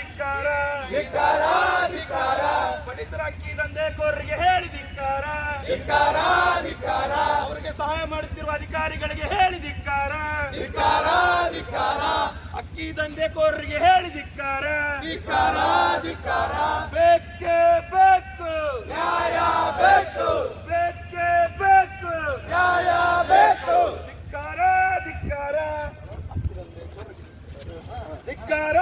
ಧಿಕ್ಕಾರ. ಧಿಕ್ಕಾರ ಪಡಿತರ ಅಕ್ಕಿ ದಂಧೆಕೋರರಿಗೆ ಹೇಳಿದಿಕ್ಕಾರ ಧಿಕ್ಕಾರ. ಧಿಕ್ಕಾರ ಅವರಿಗೆ ಸಹಾಯ ಮಾಡುತ್ತಿರುವ ಅಧಿಕಾರಿಗಳಿಗೆ ಹೇಳಿದಿಕ್ಕಾರ ಧಿಕ್ಕಾರ. ಧಿಕ್ಕಾರ ಅಕ್ಕಿ ದಂಧೆಕೋರರಿಗೆ ಹೇಳಿದಿಕ್ಕಾರ ಧಿಕ್ಕಾರ. ಧಿಕ್ಕಾರ ಬೇಕೇ ಬೇಕು ನ್ಯಾಯ ಬೇಕು ಬೇಕೇ ಬೇಕು ನ್ಯಾಯ ಬೇಕು ಧಿಕ್ಕಾರ ಧಿಕ್ಕಾರ. ಧಿಕ್ಕಾರ.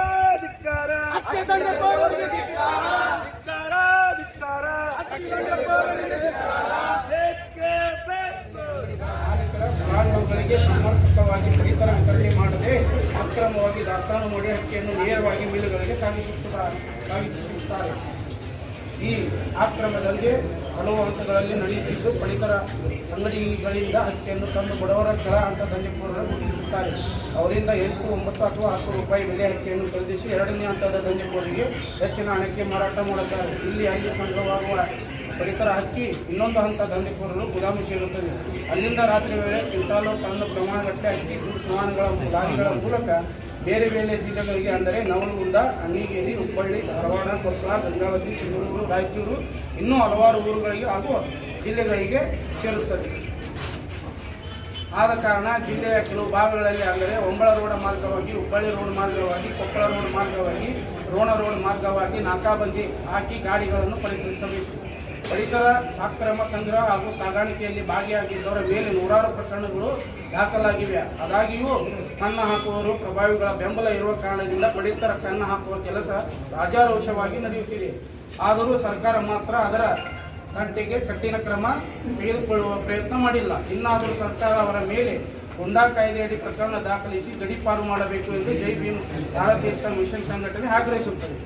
ಸಮರ್ಪಕವಾಗಿ ಪಡಿತರ ವಿತರಣೆ ಮಾಡದೆ ಅಕ್ರಮವಾಗಿ ದಾಸ್ತಾನು ಮಾಡಿ ಅಕ್ಕಿಯನ್ನು ನೇರವಾಗಿ ಮಿಲ್ಲುಗಳಿಗೆ ಸಾಗಿಸುತ್ತಾರೆ ಸಾಗಿಸುತ್ತಾರೆ. ಈ ಆಕ್ರಮದಲ್ಲಿ ಹಲವು ಹಂತಗಳಲ್ಲಿ ನಡೆಯುತ್ತಿದ್ದು ಪಡಿತರ ಅಂಗಡಿಗಳಿಂದ ಅಕ್ಕಿಯನ್ನು ತಂದು ಬಡವರ ಕೆಳ ಅಂತ ದಂಧೆಕೋರರು ಮುಟ್ಟಿಸುತ್ತಾರೆ. ಅವರಿಂದ ಎಂಟು, ಒಂಬತ್ತು ಅಥವಾ ಹತ್ತು ರೂಪಾಯಿ ಬೆಲೆ ಅಕ್ಕಿಯನ್ನು ಖರೀದಿಸಿ ಎರಡನೇ ಹಂತದ ದಂಧೆಕೋರಿಗೆ ಹೆಚ್ಚಿನ ಹಣಕ್ಕೆ ಮಾರಾಟ ಮಾಡುತ್ತಾರೆ. ಇಲ್ಲಿ ಅಲ್ಲಿ ಸಂಗ್ರಹವಾಗುವ ಪಡಿತರ ಹಕ್ಕಿ ಇನ್ನೊಂದು ಹಂತ ದಂಧೆಕೋರರು ಗುಲಾಮಿ ಸೇರುತ್ತದೆ. ಅಲ್ಲಿಂದ ರಾತ್ರಿ ವೇಳೆ ಕ್ವಿಂಟಾಲು ಸಣ್ಣ ಪ್ರಮಾಣಗಟ್ಟೆ ಅಕ್ಕಿ ಗೂಡ್ಸ್ ವಾಹನಗಳ ಮೂಲಕ ಬೇರೆ ಬೇರೆ ಜಿಲ್ಲೆಗಳಿಗೆ ಅಂದರೆ ನವಲಗುಂದ ಅಣ್ಣಿಗೇರಿ ಹುಬ್ಬಳ್ಳಿ, ಧಾರವಾಡ, ಕೊಪ್ಪಳ, ಗಂಗಾವತಿ, ಚಿತ್ರದುರ್ಗ, ರಾಯಚೂರು, ಇನ್ನೂ ಹಲವಾರು ಊರುಗಳಿಗೆ ಹಾಗೂ ಜಿಲ್ಲೆಗಳಿಗೆ ಸೇರುತ್ತದೆ. ಆದ ಕಾರಣ ಜಿಲ್ಲೆಯ ಕೆಲವು ಭಾಗಗಳಲ್ಲಿ ಅಂದರೆ ಒಂಬಳ ರೋಡ್ ಮಾರ್ಗವಾಗಿ, ಹುಬ್ಬಳ್ಳಿ ರೋಡ್ ಮಾರ್ಗವಾಗಿ, ಕೊಪ್ಪಳ ರೋಡ್ ಮಾರ್ಗವಾಗಿ, ರೋಣ ರೋಡ್ ಮಾರ್ಗವಾಗಿ ನಾಕಾಬಂದಿ ಹಾಕಿ ಗಾಡಿಗಳನ್ನು ಪರಿಶೀಲಿಸಬೇಕು. ಪಡಿತರ ಅಕ್ರಮ ಸಂಗ್ರಹ ಹಾಗೂ ಸಾಗಾಣಿಕೆಯಲ್ಲಿ ಭಾಗಿಯಾಗಿದ್ದವರ ಮೇಲೆ ನೂರಾರು ಪ್ರಕರಣಗಳು ದಾಖಲಾಗಿವೆ. ಆದಾಗಿಯೂ ಕಣ್ಣು ಹಾಕುವವರು ಪ್ರಭಾವಿಗಳ ಬೆಂಬಲ ಇರುವ ಕಾರಣದಿಂದ ಪಡಿತರ ಕಣ್ಣು ಹಾಕುವ ಕೆಲಸ ರಾಜಾರೋಷವಾಗಿ ನಡೆಯುತ್ತಿದೆ. ಆದರೂ ಸರ್ಕಾರ ಮಾತ್ರ ಅದರ ಗಂಟೆಗೆ ಕಠಿಣ ಕ್ರಮ ತೆಗೆದುಕೊಳ್ಳುವ ಪ್ರಯತ್ನ ಮಾಡಿಲ್ಲ. ಇನ್ನಾದರೂ ಸರ್ಕಾರ ಅವರ ಮೇಲೆ ಗುಂಡಾ ಕಾಯ್ದೆಯಡಿ ಪ್ರಕರಣ ದಾಖಲಿಸಿ ಗಡೀಪಾರು ಮಾಡಬೇಕು ಎಂದು ಜೈ ಭೀಮ್ ಭಾರತೀಯ ಮಿಷನ್ ಸಂಘಟನೆ ಆಗ್ರಹಿಸುತ್ತದೆ.